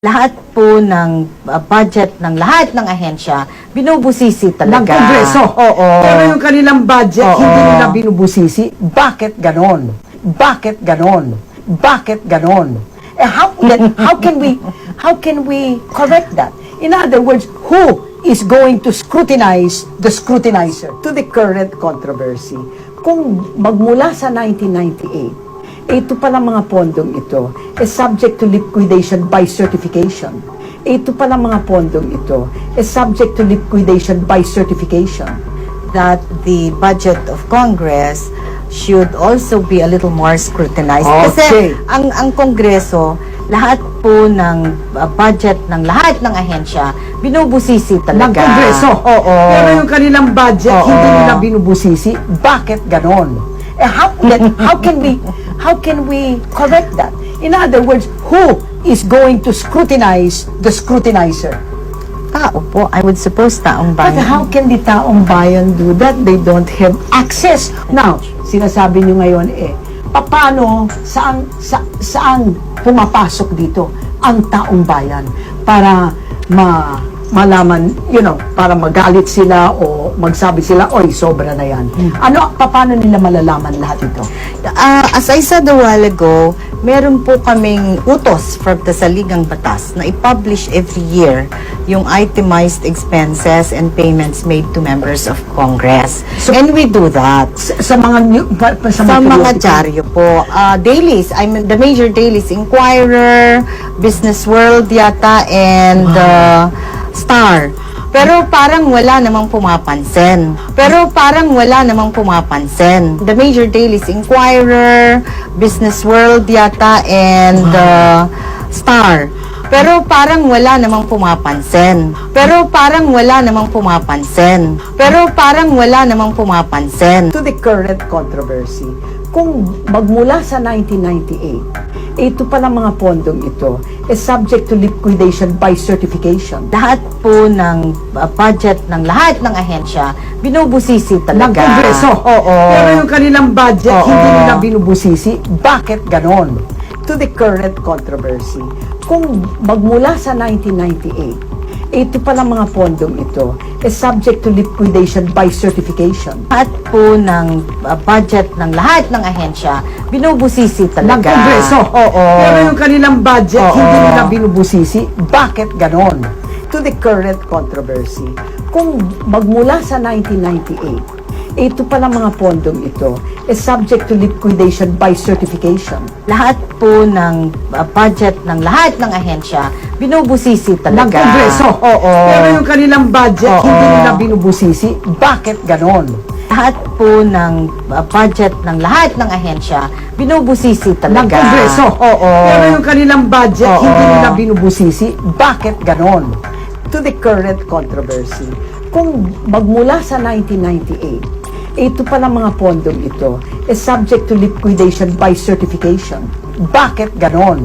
lahat po ng uh, budget ng lahat ng ahensya, binubusisi ng talaga. Kongreso. Oo. Pero yung kanilang budget, Oo. hindi nila binubusisi. Bakit ganon? Bakit ganon? Bakit ganon? Eh, how, then, how can we how can we correct that? In other words, who is going to scrutinize the scrutinizer to the current controversy? Kung magmula sa 1998, ito pala mga pondong ito is subject to liquidation by certification. Ito pala mga pondong ito is subject to liquidation by certification. that the budget of Congress should also be a little more scrutinized. Kasi Okay. ang ang Kongreso, lahat po ng uh, budget ng lahat ng ahensya, binubusisi ng talaga. Kongreso. Oo. Pero yung kanilang budget, Oo. hindi nila binubusisi. Bakit ganon? How, then, how can we how can we correct that? In other words, who is going to scrutinize the scrutinizer? Tao po, I would suppose taong But bayan. how can the taong bayan do that? They don't have access. Now, sinasabi nyo ngayon eh, paano, saan, sa, saan pumapasok dito ang taong bayan para ma, malaman, you know, para magalit sila o magsabi sila, oy, sobra na yan. Ano, paano nila malalaman lahat ito? Ah, as I said a while ago, meron po kaming utos from the Saligang Batas na i-publish every year yung itemized expenses and payments made to members of Congress. So- and we do that. Sa, sa mga, new, pa, pa- sa Sa mga dyaryo po. Ah, dailies, I mean, the major dailies, Inquirer, Business World yata, and ah, Star. Pero parang wala namang pumapansin. Pero parang wala namang pumapansin. The major dailies, Inquirer, Business World yata, and ah, Star. Pero parang wala namang pumapansin. Pero parang wala namang pumapansin. Pero parang wala namang pumapansin. to the current controversy, kung magmula sa 1998, ito pala mga pondong ito is subject to liquidation by certification. lahat po ng uh, budget ng lahat ng ahensya, binubusisi ng talaga. Kongreso. Oo. Pero yung kanilang budget, Oo. hindi nila binubusisi. Bakit ganon? To the current controversy, kung magmula sa 1998, ito pala mga pondong ito is subject to liquidation by certification. lahat po ng uh, budget ng lahat ng ahensya, binubusisi talaga. Kongreso. Oo. Pero yung kanilang budget, Oo. hindi nila binubusisi. Bakit ganon? To the current controversy, kung magmula sa 1998, ito pala mga pondong ito is subject to liquidation by certification. lahat po ng uh, budget ng lahat ng ahensya, binubusisi ng talaga. Kongreso. Oo. Pero yung kanilang budget, Oo. hindi nila binubusisi. Bakit ganon? lahat po ng uh, budget ng lahat ng ahensya, binubusisi ng talaga. Kongreso. Oo. Pero yung kanilang budget, Oo. hindi nila binubusisi. Bakit ganon? To the current controversy, kung magmula sa 1998, ito pala mga pondong ito is subject to liquidation by certification. Bakit ganon?